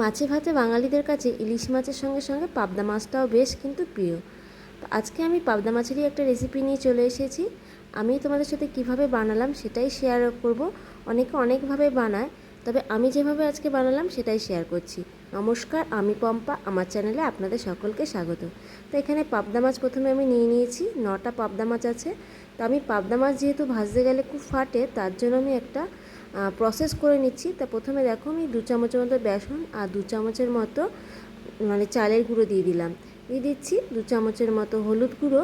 মাছে ভাতে বাঙালিদের কাছে ইলিশ মাছের সঙ্গে সঙ্গে পাবদা মাছটাও বেশ কিন্তু প্রিয়। আজকে আমি পাবদা মাছেরই একটা রেসিপি নিয়ে চলে এসেছি। আমি তোমাদের সাথে কীভাবে বানালাম সেটাই শেয়ার করব। অনেকে অনেকভাবে বানায়, তবে আমি যেভাবে আজকে বানালাম সেটাই শেয়ার করছি। নমস্কার, আমি পম্পা, আমার চ্যানেলে আপনাদের সকলকে স্বাগত। তো এখানে পাবদা মাছ প্রথমে আমি নিয়ে নিয়েছি, নটা পাবদা মাছ আছে। তো আমি পাবদা মাছ যেহেতু ভাজতে গেলে খুব ফাটে, তার জন্য আমি একটা প্রসেস করে নিচ্ছি। তা প্রথমে দেখো আমি দু চামচের মতো বেসন আর দু চামচের মতো মানে চালের গুঁড়ো দিয়ে দিলাম। দিয়ে দিচ্ছি দু চামচের মতো হলুদ গুঁড়ো।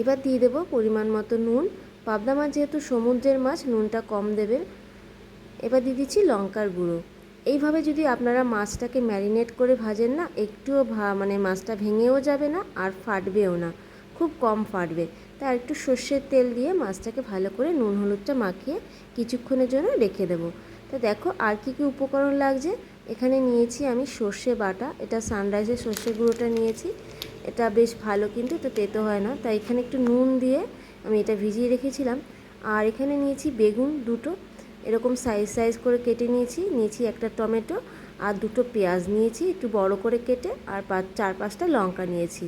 এবার দিয়ে দেবো পরিমাণ মতো নুন। পাবদা মাছ যেহেতু সমুদ্রের মাছ, নুনটা কম দেবেন। এবার দিয়ে দিচ্ছি লঙ্কার গুঁড়ো। এইভাবে যদি আপনারা মাছটাকে ম্যারিনেট করে ভাজেন না, একটুও ভা মানে মাছটা ভেঙেও যাবে না আর ফাটবেও না। খুব কম ফাটবে। তা একটু সর্ষের তেল দিয়ে মাছটাকে ভালো করে নুন হলুদটা মাখিয়ে কিছুক্ষণের জন্য রেখে দেবো। তা দেখো আর কি কি উপকরণ লাগছে। এখানে নিয়েছি আমি সর্ষে বাটা, এটা সানরাইজের সর্ষে গুঁড়োটা নিয়েছি। এটা বেশ ভালো কিন্তু, এটা তেতো হয় না। তাই এখানে একটু নুন দিয়ে আমি এটা ভিজিয়ে রেখেছিলাম। আর এখানে নিয়েছি বেগুন দুটো, এরকম সাইজ সাইজ করে কেটে নিয়েছি। নিয়েছি একটা টমেটো আর দুটো পেঁয়াজ নিয়েছি, একটু বড় করে কেটে আর চার পাঁচটা লঙ্কা নিয়েছি।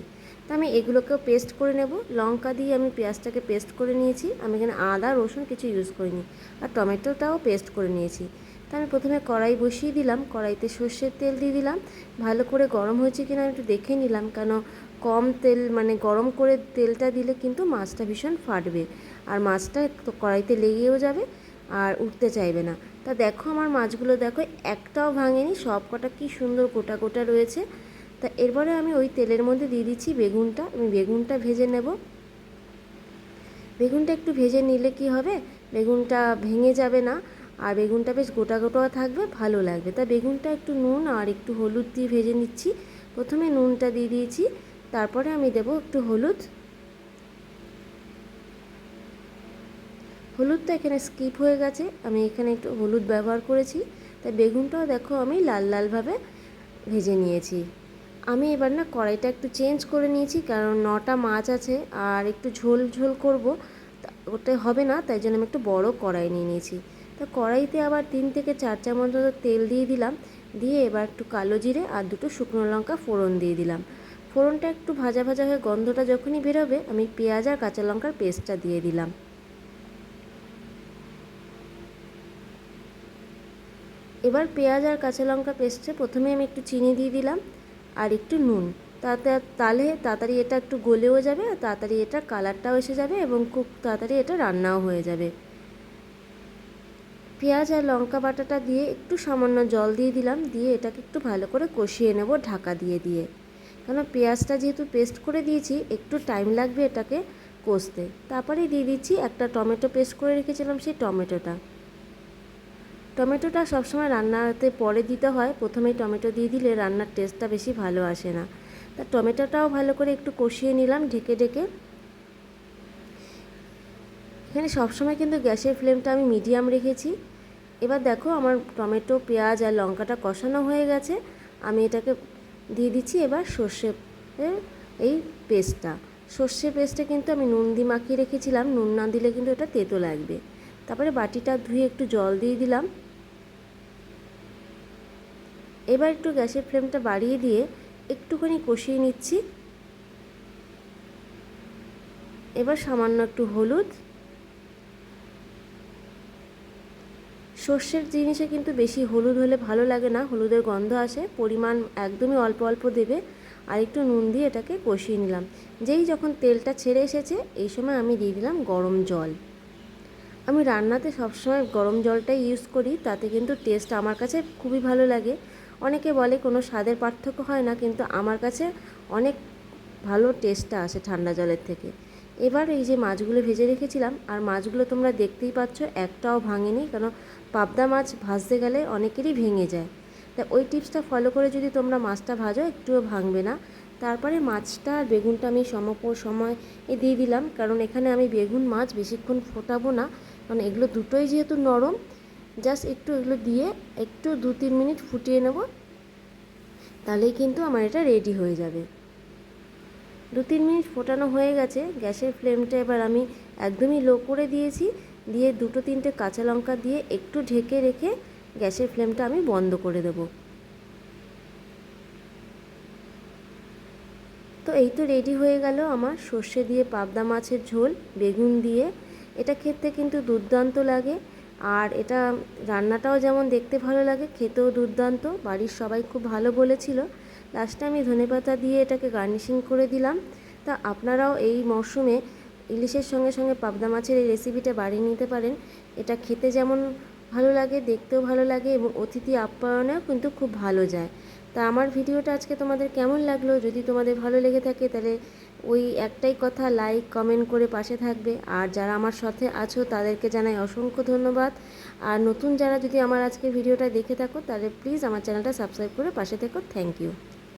তা আমি এগুলোকেও পেস্ট করে নেব। লঙ্কা দিয়ে আমি পেঁয়াজটাকে পেস্ট করে নিয়েছি। আমি এখানে আদা, রসুন কিছু ইউজ করিনি। আর টমেটোটাও পেস্ট করে নিয়েছি। তা আমি প্রথমে কড়াই বসিয়ে দিলাম। কড়াইতে সর্ষের তেল দিয়ে দিলাম। ভালো করে গরম হয়েছে কিনা আমি একটু দেখে নিলাম। কেন কম তেল মানে গরম করে তেলটা দিলে কিন্তু মাছটা ভীষণ ফাটবে। আর মাছটা কড়াইতে লেগেও যাবে আর উঠতে চাইবে না। তা দেখো আমার মাছগুলো দেখো, একটাও ভাঙেনি। সব কটা কী সুন্দর গোটা গোটা রয়েছে। তা এরপরে আমি ওই তেলের মধ্যে দিয়ে দিচ্ছি বেগুনটা, আমি বেগুনটা ভেজে নেব। বেগুনটা একটু ভেজে নিলে কি হবে? বেগুনটা ভেঙে যাবে না, আর বেগুনটা বেশ গোটা গোটা থাকবে, ভালো লাগবে। তা বেগুনটা একটু নুন আর একটু হলুদ দিয়ে ভেজে নিচ্ছি। প্রথমে নুনটা দিয়ে দিয়েছি, তারপরে আমি দেব একটু হলুদ। হলুদটা এখানে স্কিপ হয়ে গেছে, আমি এখানে একটু হলুদ ব্যবহার করেছি। তাই বেগুনটাও দেখো আমি লাল লালভাবে ভেজে নিয়েছি। আমি এবার না কড়াইটা একটু চেঞ্জ করে নিয়েছি, কারণ নটা মাছ আছে আর একটু ঝোল ঝোল করব। ওটা হবে না, তাই জন্য আমি একটু বড় কড়াই নিয়ে নিয়েছি। তো কড়াইতে আবার তিন থেকে চার চামচ মতো তেল দিয়ে দিলাম, দিয়ে এবার একটু কালো জিরে আর দুটো শুকনো লঙ্কা ফোড়ন দিয়ে দিলাম। ফোড়নটা একটু ভাজা ভাজা হয়ে গন্ধটা যখনই বেরোবে, আমি পেঁয়াজ আর কাঁচা লঙ্কার পেস্টটা দিয়ে দিলাম। এবার পেঁয়াজ আর কাঁচা লঙ্কা পেস্টে প্রথমে আমি একটু চিনি দিয়ে দিলাম। আর একটু নুন। তাতে তাহলে তাড়াতাড়ি এটা একটু গলেও যাবে আর তাড়াতাড়ি এটা কালারটাও এসে যাবে এবং খুব তাড়াতাড়ি এটা রান্নাও হয়ে যাবে। পেঁয়াজ আর লঙ্কা বাটাটা দিয়ে একটু সামান্য জল দিয়ে দিলাম, দিয়ে এটাকে একটু ভালো করে কষিয়ে নেব ঢাকা দিয়ে দিয়ে। কেন পেঁয়াজটা যেহেতু পেস্ট করে দিয়েছি, একটু টাইম লাগবে এটাকে কষতে। তারপরে দিয়ে দিচ্ছি একটা টমেটো পেস্ট করে রেখেছিলাম সেই টমেটোটা। টমেটোটা সবসময় রান্নাতে পরে দিতে হয়। প্রথমেই টমেটো দিয়ে দিলে রান্নার টেস্টটা বেশি ভালো আসে না। তা টমেটোটাও ভালো করে একটু কষিয়ে নিলাম ঢেকে ঢেকে। এখানে সবসময় কিন্তু গ্যাসের ফ্লেমটা আমি মিডিয়াম রেখেছি। এবার দেখো আমার টমেটো, পেঁয়াজ আর লঙ্কাটা কষানো হয়ে গেছে। আমি এটাকে দিয়ে দিচ্ছি এবার সর্ষে এই পেস্টটা সর্ষে পেস্টে কিন্তু আমি নুন দিয়ে মাখিয়ে রেখেছিলাম। নুন না দিলে কিন্তু এটা তেতো লাগবে। তারপরে বাটিটা ধুয়ে একটু জল দিয়ে দিলাম। এবার একটু গ্যাসের ফ্লেমটা বাড়িয়ে দিয়ে একটুখানি কষিয়ে নিচ্ছি। এবার সামান্য একটু হলুদ। সর্ষের জিনিসে কিন্তু বেশি হলুদ হলে ভালো লাগে না, হলুদের গন্ধ আসে, পরিমাণ একদমই অল্প অল্প দেবে। আর একটু নুন দিয়ে এটাকে কষিয়ে নিলাম। যেই যখন তেলটা ছেড়ে এসেছে, এই সময় আমি দিয়ে দিলাম গরম জল। আমি রান্নাতে সবসময় গরম জলটাই ইউজ করি, তাতে কিন্তু টেস্ট আমার কাছে খুবই ভালো লাগে। অনেকে বলে কোনো স্বাদের পার্থক্য হয় না, কিন্তু আমার কাছে অনেক ভালো টেস্টটা আসে ঠান্ডা জলের থেকে। এবার এই যে মাছগুলো ভেজে রেখেছিলাম, আর মাছগুলো তোমরা দেখতেই পাচ্ছ একটাও ভাঙেনি, কেন পাবদা মাছ ভাজতে গেলে অনেকেরই ভেঙে যায়। তা ওই টিপসটা ফলো করে যদি তোমরা মাছটা ভাজো, একটুও ভাঙবে না। তারপরে মাছটা আর বেগুনটা আমি সমপ সময় দিয়ে দিলাম, কারণ এখানে আমি বেগুন মাছ বেশিক্ষণ ফোটাবো না, কারণ এগুলো দুটোই যেহেতু নরম জাস্ট একটু এগুলো দিয়ে একটু দু তিন মিনিট ফুটিয়ে নেব, তাহলেই কিন্তু আমার এটা রেডি হয়ে যাবে। দু তিন মিনিট ফোটানো হয়ে গেছে, গ্যাসের ফ্লেমটা এবার আমি একদমই লো করে দিয়েছি, দিয়ে দুটো তিনটে কাঁচা লঙ্কা দিয়ে একটু ঢেকে রেখে গ্যাসের ফ্লেমটা আমি বন্ধ করে দেবো। তো এই তো রেডি হয়ে গেল আমার সর্ষে দিয়ে পাবদা মাছের ঝোল, বেগুন দিয়ে। এটা খেতে কিন্তু দুর্দান্ত লাগে। আর এটা রান্নাটাও যেমন দেখতে ভালো লাগে, খেতেও দুর্দান্ত, বাড়ির সবাই খুব ভালো বলেছিল। লাস্টে আমি ধনেপাতা দিয়ে এটাকে গার্নিশিং করে দিলাম। তা আপনারাও এই মরশুমে ইলিশের সঙ্গে সঙ্গে পাবদা মাছের এই রেসিপিটা বাড়িয়ে নিতে পারেন। এটা খেতে যেমন ভালো লাগে, দেখতেও ভালো লাগে এবং অতিথি আপ্যায়নেও কিন্তু খুব ভালো যায়। তা আমার ভিডিওটা আজকে তোমাদের কেমন লাগল? যদি তোমাদের ভালো লেগে থাকে তাহলে ওই একটাই কথা লাইক কমেন্ট করে পাশে থাকবে। আর যারা আমার সাথে আছো, তাদেরকে জানাই অসংখ্য ধন্যবাদ। আর নতুন যারা যদি আমার আজকে ভিডিওটা দেখে থাকো, তাহলে প্লিজ আমার চ্যানেলটা সাবস্ক্রাইব করে পাশে থেকো। Thank you